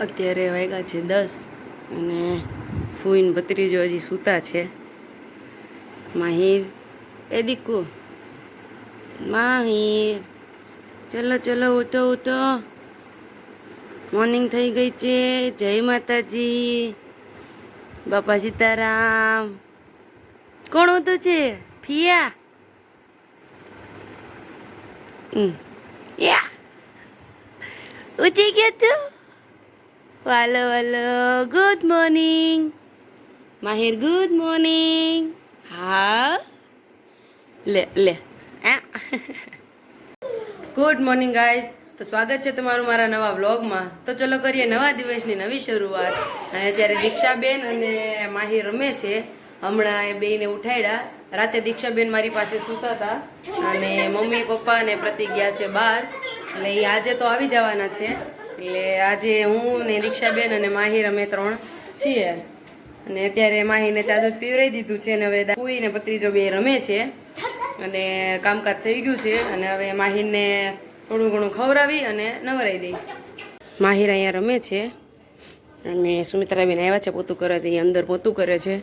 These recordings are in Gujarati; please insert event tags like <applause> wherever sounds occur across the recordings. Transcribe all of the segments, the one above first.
અત્યારે વાગ્યા છે દસ અને ફૂઈન ભત્રીજો હજી સૂતા છે. માહિર, એ દીકુ. માહિર, ચલો ચલો, ઉઠો ઉઠો. મોર્નિંગ થઈ ગઈ છે. જય માતાજી. બાપા સીતારામ. કોણ ઉઠું છે? ફિયા. યા. ઉઠી ગયો તું? વાલો વાલો good morning Mahir good morning હા? લે લે. ગુડ મોર્નિંગ ગાઈઝ તો સ્વાગત છે તમારું મારા નવા વ્લોગમાં તો ચલો કરીએ નવા દિવસની નવી શરૂઆત. અને અત્યારે દીક્ષાબેન અને માહિર રમે છે. હમણાં એ બેને ઉઠાડ્યા રાતે દીક્ષાબેન મારી પાસે સૂતા હતા. અને મમ્મી, પપ્પા અને પ્રતિક છે બહાર. એટલે એ આજે તો આવી જવાના છે. એટલે આજે હું ને દીક્ષાબેન અને માહિર અમે ત્રણ છીએ. અને અત્યારે માહીને ચાદુ પીવરાઈ દીધું છે અને હવે ફૂઈ ને પત્રીજો બે રમે છે. અને કામકાજ થઈ ગયું છે અને હવે માહિરને થોડું ઘણું ખવડાવી અને નવરાઈ દઈશ માહિર અહીંયા રમે છે. અને સુમિત્રાબેન આવ્યા છે પોતું કરે છે એ અંદર પોતું કરે છે.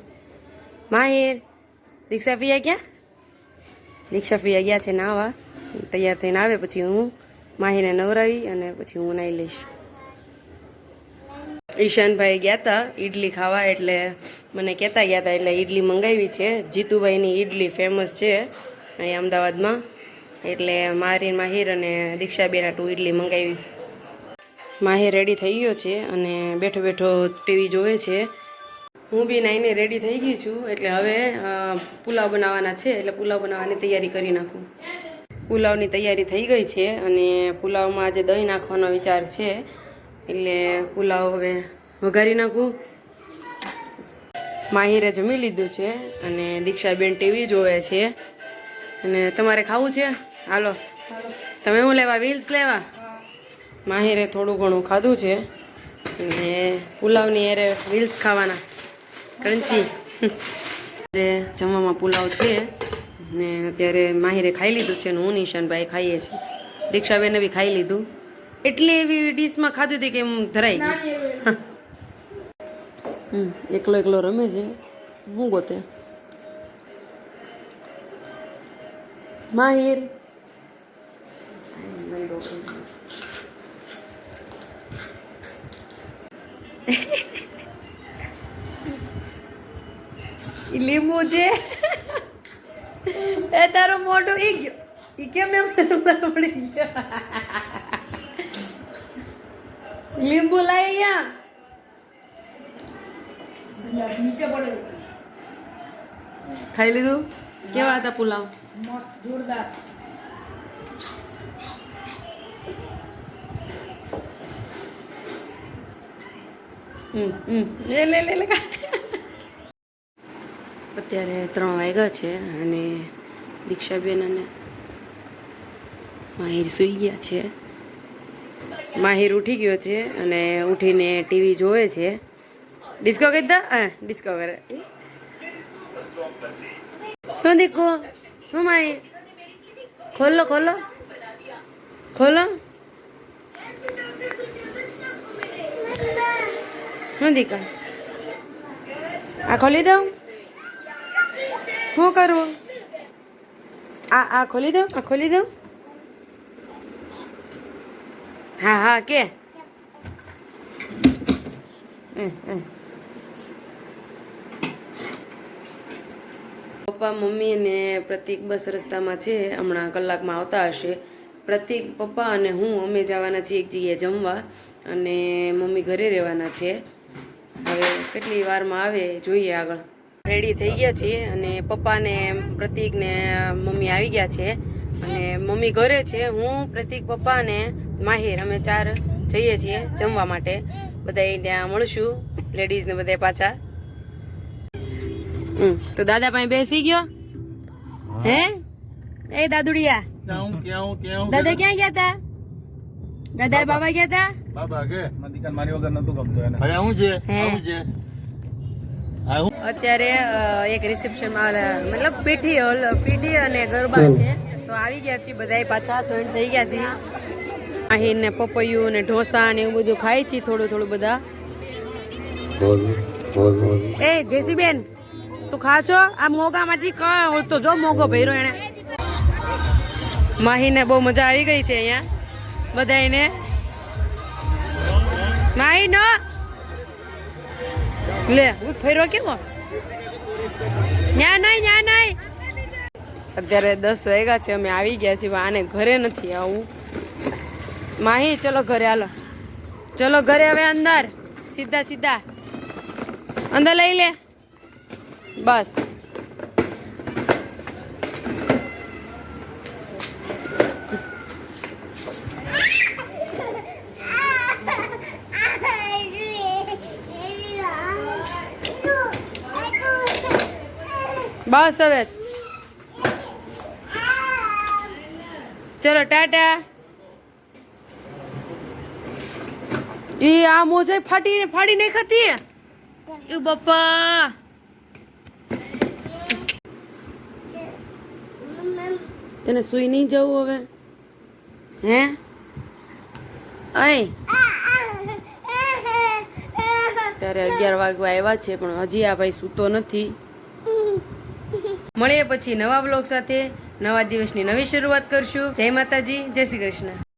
માહિર, દીક્ષા ફિયા ગયા દીક્ષા ફિયા ગયા છે નાવા. તૈયાર થઈને આવે પછી હું. માહીને નવરાવી અને પછી હું નાહી લઈશ. ઈશાનભાઈ ગયા હતા ઈડલી ખાવા એટલે મને કહેતા ગયા હતા એટલે ઈડલી મંગાવી છે. જીતુભાઈની ઈડલી ફેમસ છે અહીંયા અમદાવાદમાં. એટલે મારી માહિર અને દીક્ષાબેન આટલું ઈડલી મંગાવી. માહિર રેડી થઈ ગયો છે અને બેઠો બેઠો ટીવી જોવે છે. હું બી નાઈને રેડી થઈ ગઈ છું એટલે હવે પુલાવ બનાવવાના છે એટલે પુલાવ બનાવવાની તૈયારી કરી નાખું. પુલાવની તૈયારી થઈ ગઈ છે અને પુલાવમાં આજે દહીં નાખવાનો વિચાર છે. એટલે પુલાવ હવે વઘારી નાખું. માહિરે જમી લીધું છે અને દીક્ષાબેન ટીવી જોવે છે. અને તમારે ખાવું છે? હાલો. તમે શું લેવા? વ્હીલ્સ લેવા? માહિરે થોડું ઘણું ખાધું છે. અને પુલાવની એરે વ્હીલ્સ ખાવાના. ક્રંચી <laughs> જમવામાં પુલાવ છે. ને અત્યારે માહિરે ખાઈ લીધું છે ને હું નિશાનભાઈ ખાઈએ છીએ. દીક્ષાબેને બી ખાઈ લીધું. એટલી એવી ડીશમાં ખાધું હતી કે એમ ધરાઈ ગયું હમ, એકલો એકલો રમે છે. હું ગોતે. માહિર. લીંબુ છે. એ તારું મોઢું ઈ ગયો. ઈ કેમ એમ પડી ગયો? લીંબુ લઈ અહીંયા. નીચે પડેલું. ખાઈ લીધું? કેવા હતા પુલાવ? મસ્ત જોરદાર. હમ હમ. લે લે લે લે. અત્યારે ત્રણ વાગ્યા છે અને દીક્ષાબેન અને માહિર સૂઈ ગયા છે. માહિર ઉઠી ગયો છે અને ઉઠીને ટીવી જોવે છે. ડિસ્કો કીધા હા ડિસ્કો કરે. શું દીકુ? શું માહિર? ખોલો ખોલો. ખોલો. શું દીકા? આ ખોલી દઉં? શું કરવું આ આ ખોલી દઉં? આ ખોલી દઉં? હા હા, કે. પપ્પા, મમ્મી અને પ્રતિક બસ રસ્તામાં છે. હમણાં કલાકમાં આવતા હશે. પ્રતિક, પપ્પા અને હું, અમે જવાના છીએ એક જગ્યાએ જમવા અને મમ્મી ઘરે રહેવાના છે. હવે કેટલી વારમાં આવે જોઈએ આગળ. રેડી થઈ ગયા છીએ અને પપ્પા ને પ્રતિક ને મમ્મી આવી ગયા છે અને મમ્મી ઘરે છે. હું પ્રતિક પપ્પા અને માહિર. અમે ચાર જઈએ છીએ જમવા માટે. બધા ત્યાં મળશું લેડીઝ ને બધા પાછા. હમ, તો દાદા પાસે બેસી ગયો? હે. એ દાદુડિયા. દાદા ક્યાં ગયા તા? દાદા બાબા. ગયા તા? બાબા કે? મારી વગર નતું ગમતું એને. આવું છે હું? છે. હું અત્યારે એક રિસેપ્શનમાં મતલબ પીઠી હોલ, પીઠી અને ગરબા છે. તો આવી ગયા છીએ બધાય પાછા જોઈન થઈ ગયા છીએ. અહીં ને પપૈયું ને ઢોસા ને એવું બધું ખાય છે થોડું થોડું બધા. એ જેસી બેન તું ખા છો? આ મોગામાંથી ક તો જો મોગો ભર્યો એને માહીને બહુ મજા આવી ગઈ છે અહીંયા. બધાને માહી નો લે હું ફેરો કેવો ન્યા નહીં ન્યા નહીં અત્યારે દસ વાગ્યા છે, અમે આવી ગયા છીએ આને ઘરે નથી આવું. માહી, ચલો ઘરે હાલો. ચલો ઘરે હવે અંદર. સીધા સીધા. અંદર લઈ લે. બસ. બસ હવે. ચલો, ટાટા. એ આ મોજે ફાટીને ફાડી નહીં ખાતી એ બાપા. તને સુઈ નહીં જવું હવે? હે? અહીં. ત્યારે અગિયાર વાગવા આવ્યા છે, પણ હજી આ ભાઈ સૂતો નથી. મળીએ પછી નવા બ્લોગ સાથે, નવા દિવસની નવી શરૂઆત કરશું. જય માતાજી, જય શ્રી કૃષ્ણ.